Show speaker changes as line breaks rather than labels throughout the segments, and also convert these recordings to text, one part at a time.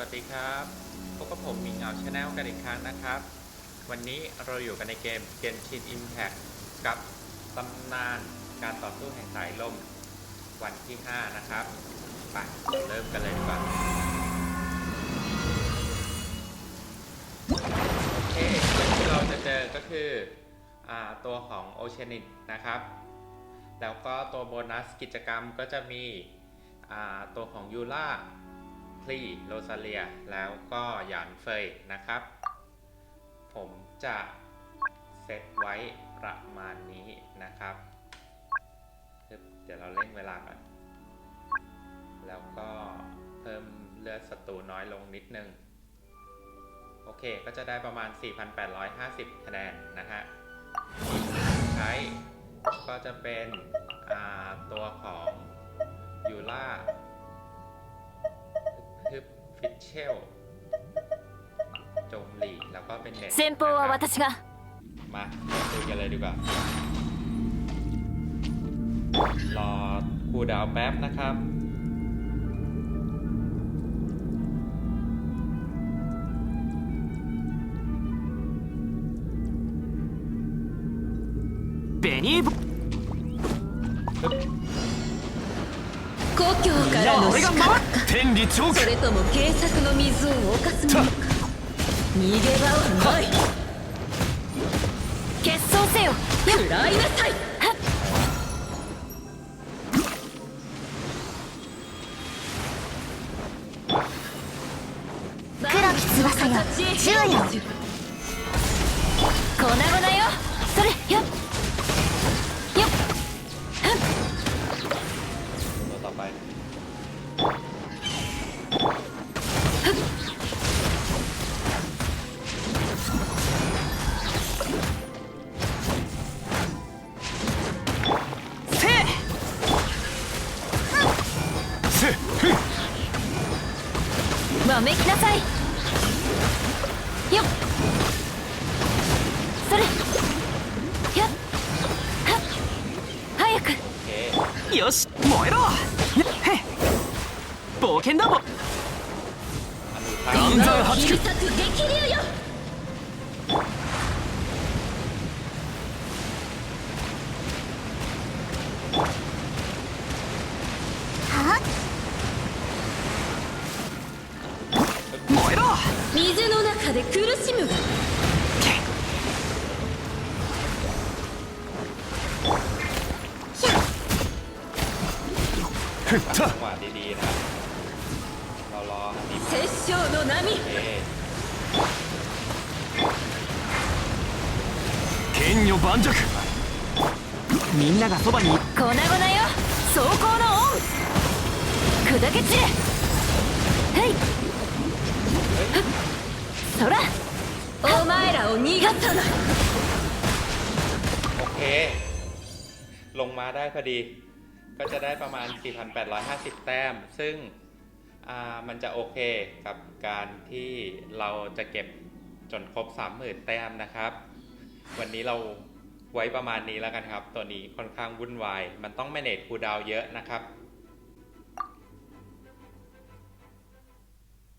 วัสดีครับพบกับผมมิงเอาชาแนลกันอีกครั้งนะครับ วันนี้เราอยู่กันในเกม Genshin Impact กับตำนานการต่อสู้แห่งสายลมวันที่ 5 นะครับไปเริ่มกันเลยดีกว่าโอเคที่เราจะเจอก็คืออตัวของโอเชนิ c นะครับ แล้วก็ตัวโบนัสกิจกรรมก็จะมีตัวของยูล่า ลีโรซาเลีย แล้วก็หยานเฟยนะครับ ผมจะเซตไว้ประมาณนี้นะครับ เดี๋ยวเราเร่งเวลาก่อนแล้วก็เพิ่มเลือดศัตรูน้อยลงนิดนึง โอเคก็จะได้ประมาณ 4,850 คะแนนนะฮะที่ใช้ก็จะเป็นตัว ลจงหลีแล้วก็เป็นเน็ต
先方は
นะครับ
私が
มาดูกันเลยดีกว่า รอคูลดาวน์แป๊บนะครับ
ベニーボ
故 郷からの死か。
天理チョーク
それとも原作の水を犯すものか。逃げ場はない。決闘せよ。食らいなさい。
黒き翼よ宙よ
粉々とめきなさい。よっ。それ。よっ。はっ早く。
よし燃えろ。へ冒険だ
も。
岩山八九
水の中で苦しむが
ふっ
จั
と
งหวะดีๆนะครับเรารออันนี้
殺生の波
โอเค
剣女盤石みんながそばに
粉々よ走行のオン砕け散れはいふっ そらお前らを逃がさない
โอเค ลงมาได้พอดี ก็จะได้ประมาณ 4,850 แต้ม ซึ่งอ่ามันจะโอเคกับการที่เราจะเก็บจนครบ 30,000 แต้มนะครับ วันนี้เราไว้ประมาณนี้แล้วกันครับ ตัวนี้ค่อนข้างวุ่นวาย มันต้อง manage คูลดาวน์เยอะนะครับ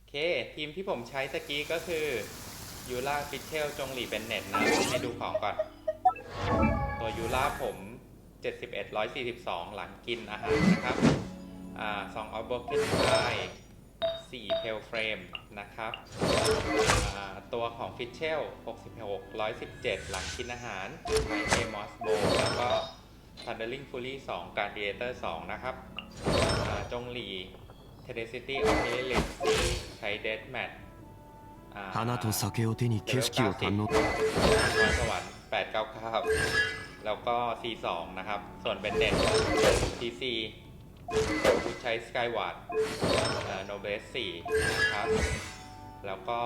เค ทีมที่ผมใช้ตะกี้ก็คือยูล่าฟิชเชลจงหลีเบนเน็ตนะ ให้ดูของก่อน ตัวยูล่าผม 71 142 หลังกินอาหารนะครับ อ่า2 o f b o k e n Eye 4 Tail Frame นะครับอ่าตัวของ f i s h e l 66 117 หลังกินอาหารใช้ Amos Bow แล้วก็ Thundering Fury 2 Gladiator 2 นะครับอ่าจงหลี Tenacity of Lilith 4 ใช้ Death Match อ่า
花と酒を手に景色を堪能
นครสวรรค์899 แล้วก็ C2 นะครับ ส่วนเป็นเน็ต TC ผู้ใช้ Skyward โนเบส4นะครับ แล้วก็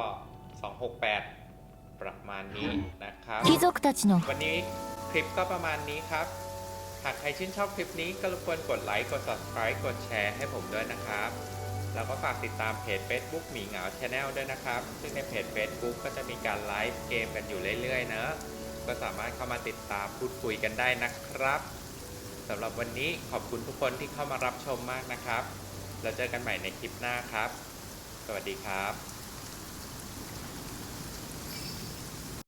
268 ประมาณนี้นะครับ
貴族たちの
วันนี้คลิปก็ประมาณนี้ครับ หากใครชื่นชอบคลิปนี้ก็รบกวนกดไลค์ กด subscribe กดแชร์ให้ผมด้วยนะครับ แล้วก็ฝากติดตามเพจ Facebook หมีเหงาชาแนลด้วยนะครับ ซึ่งในเพจ Facebook ก็จะมีการไลฟ์เกมกันอยู่เรื่อยๆนะก็สามารถเข้ามาติดตามพูดคุยกันได้นะครับสำหรับวันนี้ขอบคุณทุกคนที่เข้ามารับชมมากนะครับ เราเจอกันใหม่ในคลิปหน้าครับ สวัสดีครับ